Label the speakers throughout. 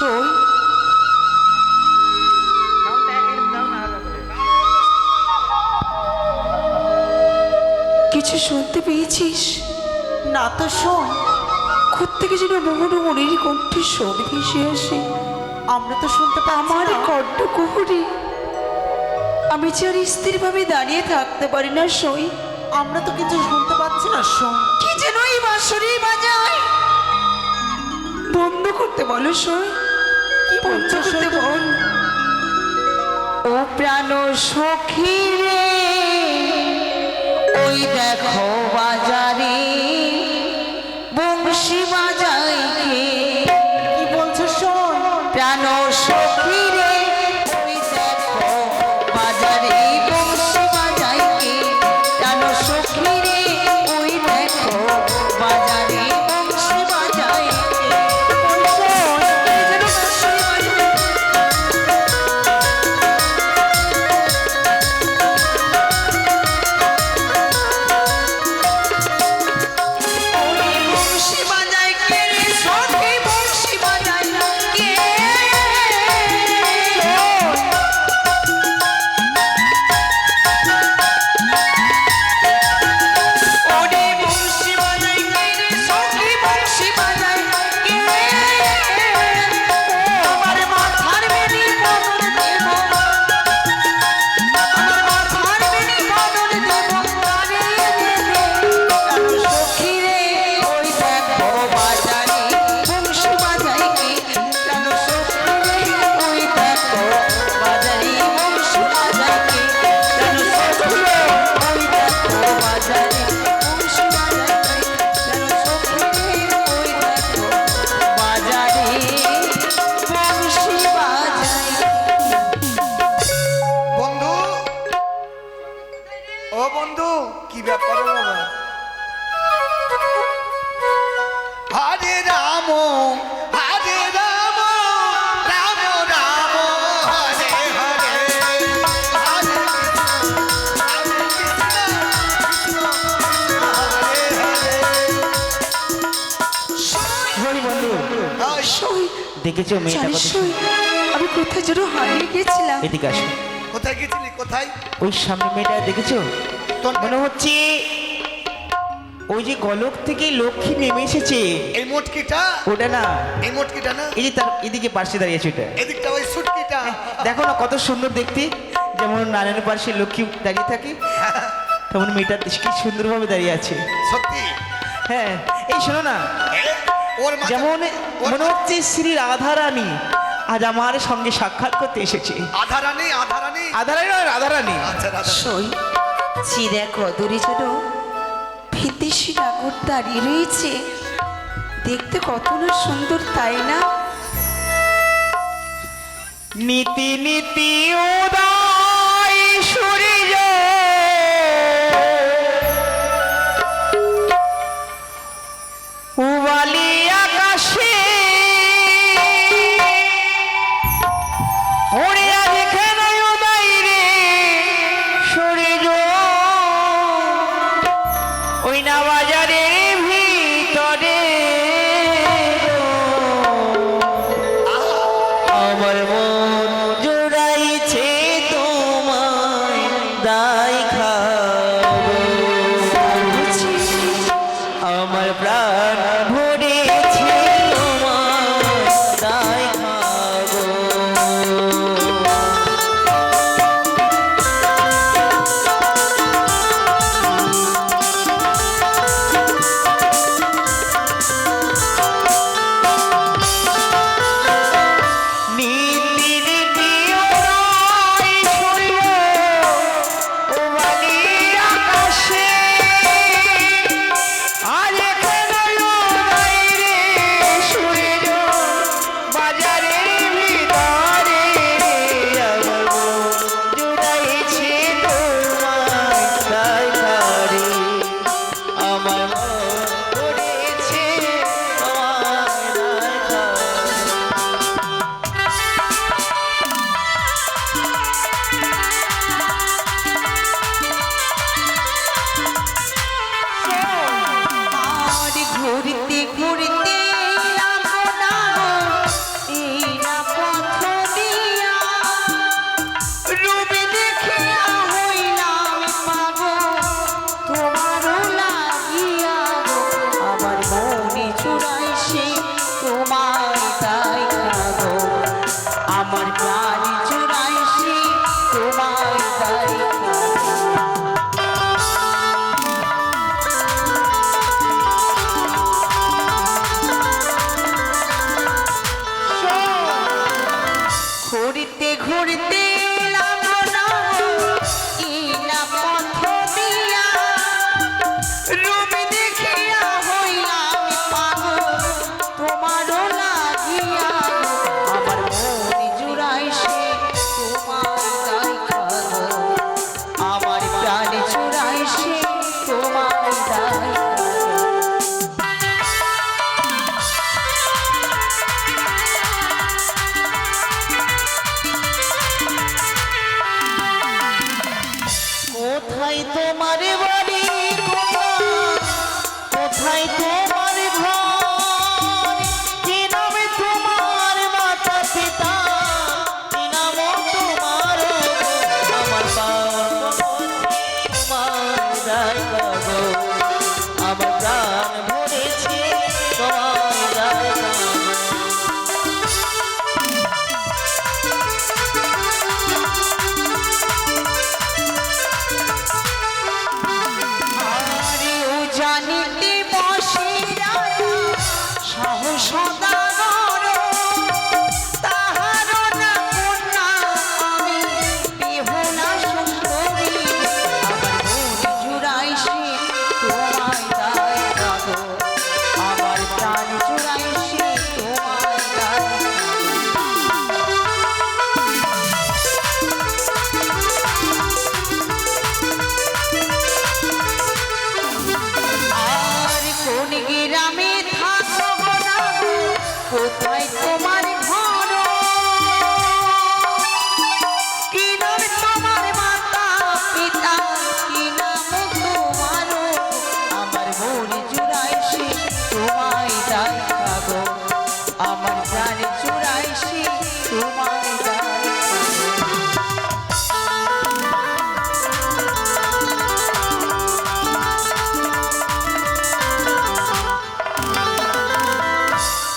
Speaker 1: সই কিছু শুনতে পেয়েছিস?
Speaker 2: না তো শোন।
Speaker 1: থেকে যেন মোহন মনের কণ্ঠে স্বর ভেসে আসে।
Speaker 2: আমরা তো শুনতে পাচ্ছি
Speaker 1: আমার। কণ্ঠ কুহুরি। আমি যে আর স্থিরভাবে দাঁড়িয়ে থাকতে পারি না সই।
Speaker 2: আমরা তো কিছু শুনতে পাচ্ছি না শোন।
Speaker 1: কি যেন এই বাঁশরি বাজায়। বন্ধ করতে বলো সই। ও প্রাণ সখী রে ওই দেখো বাজারে বংশী
Speaker 3: দেখেছ মেয়েটা
Speaker 1: জানিস
Speaker 3: কত
Speaker 1: আমি কোথায় যেন হারিয়ে গেছিলাম
Speaker 3: এদিকে আসো।
Speaker 4: কোথায় গেছিলি কোথায়?
Speaker 3: ওই সামনে মেয়েটা দেখেছ?
Speaker 4: তোর
Speaker 3: মনে হচ্ছে ওই যে গলক থেকে লক্ষ্মী নেমে এসেছে।
Speaker 4: এই মোটকিটা?
Speaker 3: ওটা না।
Speaker 4: এই মোটকিটা না?
Speaker 3: এই যে তার এদিকে পাশে দাঁড়িয়েছে ওটা
Speaker 4: এদিকটা ওই সুটকিটা।
Speaker 3: দেখো না কত সুন্দর দেখতে। যেমন নারায়ণের পাশে লক্ষ্মী দাঁড়িয়ে থাকে তেমন মেয়েটা কি সুন্দরভাবে দাঁড়িয়ে আছে।
Speaker 4: সত্যি?
Speaker 3: হ্যাঁ এই শোনো না।
Speaker 4: এ, মাথা-
Speaker 3: যেমন মনে হচ্ছে শ্রী রাধারানী আজ আমার সঙ্গে সাক্ষাৎ করতে এসেছে।
Speaker 4: আধারানি আধারানি।
Speaker 3: আধারানী নয় রাধারানী।
Speaker 4: আচ্ছা রাধা
Speaker 1: সই যে দেখো দূরে যেন বিদেশি নাগর দাঁড়িয়ে রয়েছে দেখতে কত না সুন্দর তাই না?
Speaker 3: নীতি নীতি উদয়
Speaker 1: তোমারে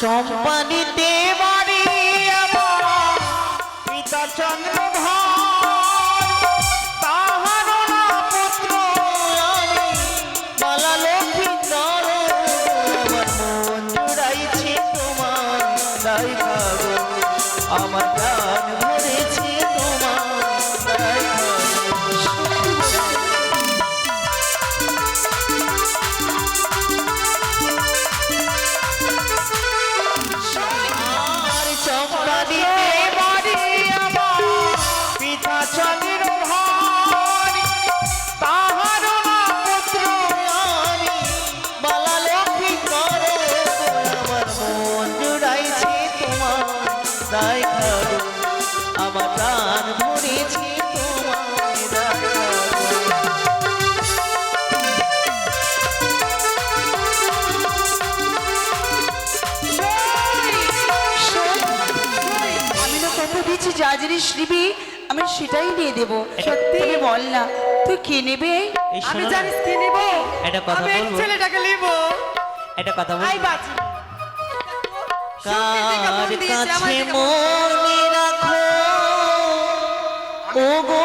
Speaker 1: সম্পানিতে জিনিস নিবি আমি সেটাই নিয়ে দেবো।
Speaker 2: সত্যি?
Speaker 1: বল না তুই কি নিবি?
Speaker 2: আমি জানিস কি নিব?
Speaker 3: এটা কথা বলব।
Speaker 2: ছেলেটাকে নিব।
Speaker 3: একটা কথা বলব। আই বাজি কার কাছে মনে রাখো?
Speaker 1: ওগো।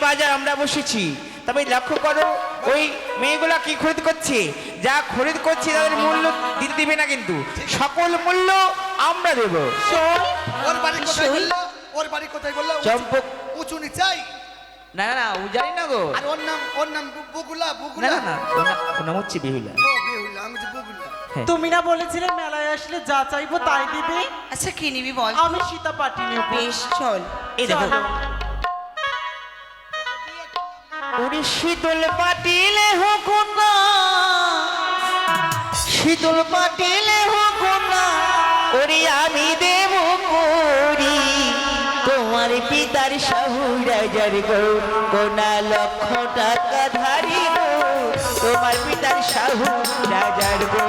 Speaker 1: বাজার আমরা বসেছি। তবে লক্ষ্য করো ওই মেয়েগুলা কি খরিদ করছে? যা খরিদ করছে তাদের মূল্য দিতে দিবে না কিন্তু। সকল মূল্য আমরা দেব।
Speaker 4: ওর বাড়ি কোথায় বলল? ওর বাড়ি কোথায় বলল?
Speaker 1: চম্পক
Speaker 4: উঁচু নিচাই?
Speaker 1: না না না ও জানি না গো।
Speaker 4: আর ওর নাম ওর নাম বু- বগুলা
Speaker 1: না না না ওর নাম- হচ্ছে বিহুলা।
Speaker 4: ও আমি যে বগুলা।
Speaker 1: হ্যাঁ।
Speaker 2: তুমি না বলেছিলে মেলায় আসলে যা চাইব তাই দিবে?
Speaker 5: আচ্ছা কি নিবি বল?
Speaker 2: আমি সীতা পাটি নেব।
Speaker 5: বেশ চল।
Speaker 1: এই দেখো।
Speaker 3: ওরে শীতল পাটিলে হোক না। শীতল পাটিলে হোক না। ওরে আমি দেব করি। তোমার পিতার শাহুরাজার গো, কোনা লক্ষ টাকা ধারি তোমার পিতার শাহু রাজার গো।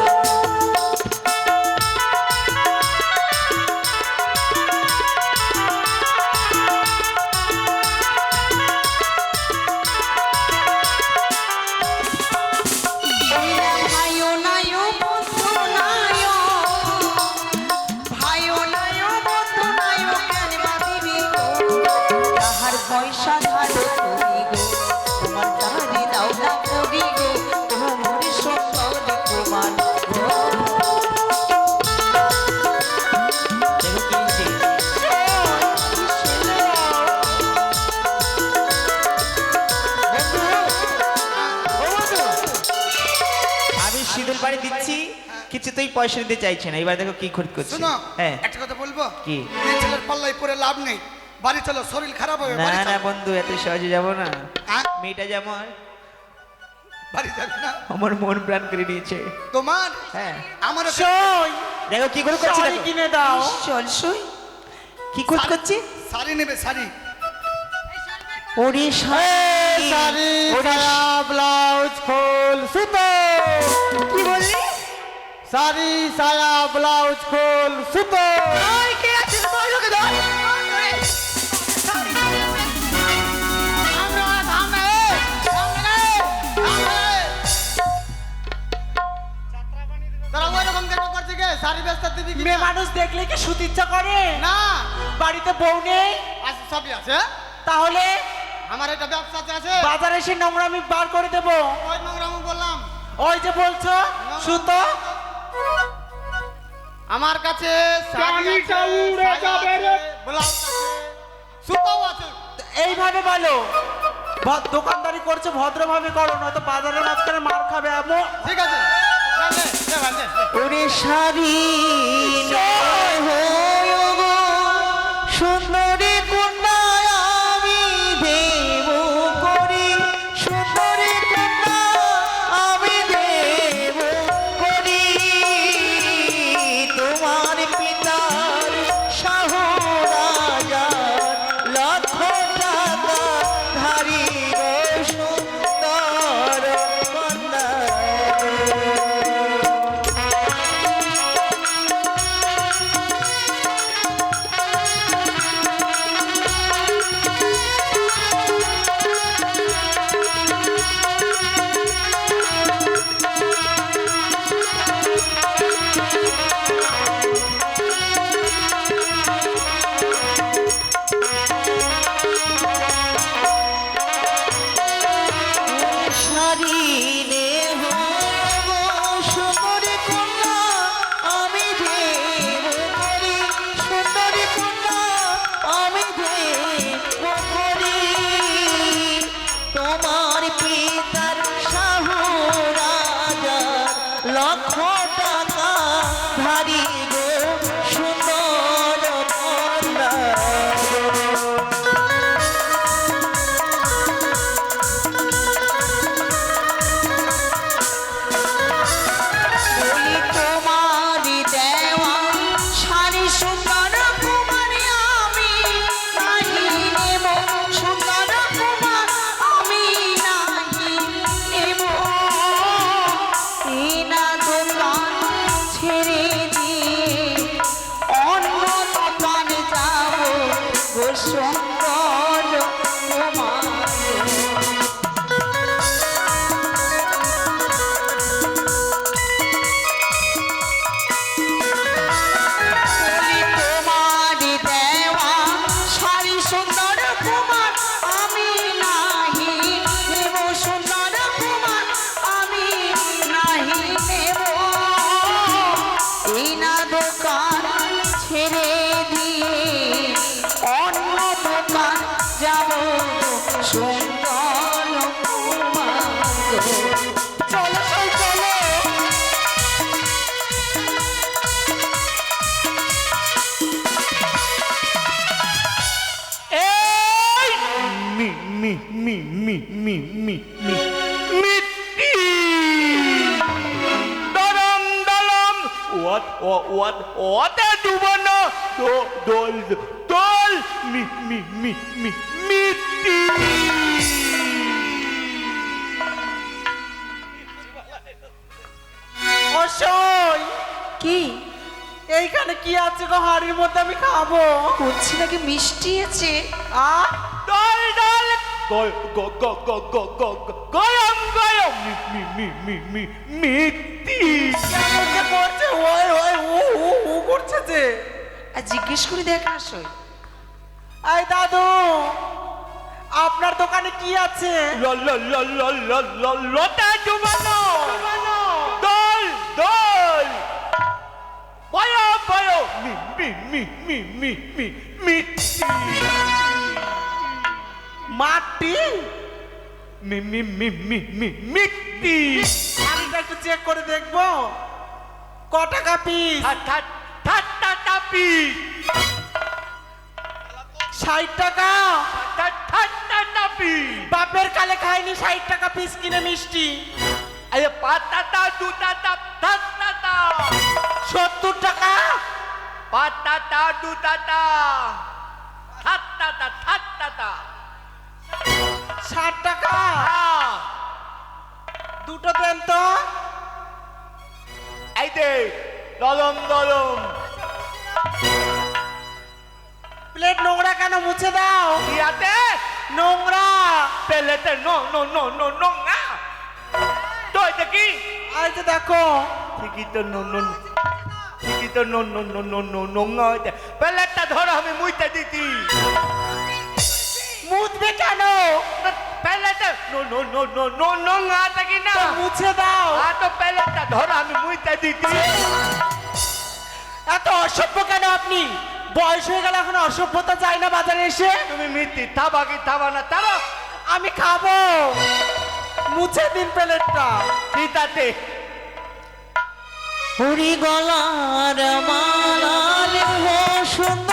Speaker 5: পয়সা
Speaker 1: দিতে চাইছে না এবার দেখো কি খরিদ করছে।
Speaker 4: শোনো
Speaker 1: হ্যাঁ।
Speaker 4: একটা কথা বলব?
Speaker 1: কি?
Speaker 4: এই ছেলের পাল্লাই পরে লাভ নেই। বাড়ি চলো শরীর খারাপ হবে
Speaker 1: না না বন্ধু এত সহজে যাব না? মেয়েটা যেমন
Speaker 4: বাড়ি যাবে না?
Speaker 1: আমার মন প্রাণ করে নিয়েছে।
Speaker 4: তোমার?
Speaker 1: হ্যাঁ।
Speaker 4: আমার
Speaker 2: সই!
Speaker 1: দেখো কি করে করছে দেখো।
Speaker 2: কিনে দাও।
Speaker 5: চল সই।
Speaker 1: কি করছে?
Speaker 4: শাড়ি নেবে শাড়ি।
Speaker 3: ওরে শাড়ি।
Speaker 2: ব্লাউজ ফুল সুতো।
Speaker 1: কি বললি?
Speaker 2: শাড়ি সায়া ব্লাউজ ফুল সুতো
Speaker 6: শাড়ি ব্যস্ত দিবি
Speaker 2: মেয়ে? মানুষ দেখলে কি ইচ্ছা করে?
Speaker 6: না।
Speaker 2: বাড়িতে বউ নেই?
Speaker 6: আছে সবই আছে।
Speaker 2: তাহলে?
Speaker 6: আমার একটা ব্যবসা আছে
Speaker 2: বাজারে এসে নোংরামি বার করে দেব।
Speaker 6: ওই নোংরামু বললাম।
Speaker 2: ওই যে বলছো সুতো?
Speaker 6: আমার কাছে সুতাও আছে।
Speaker 2: এইভাবে বলো। দোকানদারি দোকানদারি করছ ভদ্রভাবে করো নয়তো বাজারের মাঝখানে মার খাবে এমন
Speaker 6: ঠিক আছে।
Speaker 3: ওরে শাড়ি
Speaker 7: ডুবানো দো দোল দোল মি মি মি মি মিটি
Speaker 2: অসই
Speaker 8: কি?
Speaker 2: এইখানে কি আছে গো হাড়ির মধ্যে আমি খাব?
Speaker 8: বলছি নাকি মিষ্টি আছে?
Speaker 2: আ
Speaker 7: দল দল
Speaker 8: জিজ্ঞেস করে দেখ
Speaker 2: আপনার দোকানে কি আছে
Speaker 7: ল ল ল ল ল ল লটা জুবানো দল দল বয় বয় মি মি মি মি মি মি মাটি? মি মি মি মি মিট্টি।
Speaker 2: শাড়িটা একটু চেক করে দেখব। কটা টাকা পিস
Speaker 7: ষাট টাকা পিস
Speaker 2: ষাট টাকা?
Speaker 7: ঠাট্টা পিস
Speaker 2: বাপের কালে খায়নি ষাট টাকা পিস কিনে মিষ্টি।
Speaker 7: আরে পাঁচ টাকা দু টাকা দশ টাকা
Speaker 2: সত্তর টাকা?
Speaker 7: পাঁচ টাকা দু টাকা
Speaker 2: ষাট টাকা। দুটো দেন তো।
Speaker 7: এই দে দলম দলম।
Speaker 2: প্লেট নোংরা কেন মুছে দাও?
Speaker 7: ইয়াতে?
Speaker 2: নোংরা।
Speaker 7: পেলেতে no no no no no না তো এটা কি?
Speaker 2: যে দেখো।
Speaker 7: ঠিকই তো নো নো। ঠিকই তো no no no no no no না হইতে। পেলেটটা ধরো আমি মুইতে দিতি।
Speaker 2: মুদবে কেন? এত অসভ্য কেন আপনি? বয়স হয়ে গেল এখন অসভ্যতা যায় না বাজারে এসে?
Speaker 7: তুমি মিথ্যি থাবা কি থাবা না থাবা।
Speaker 2: আমি খাব। মুছে দিন প্যালেটটা।
Speaker 7: ঠিক আছে।
Speaker 1: হরি গলার সুন্দর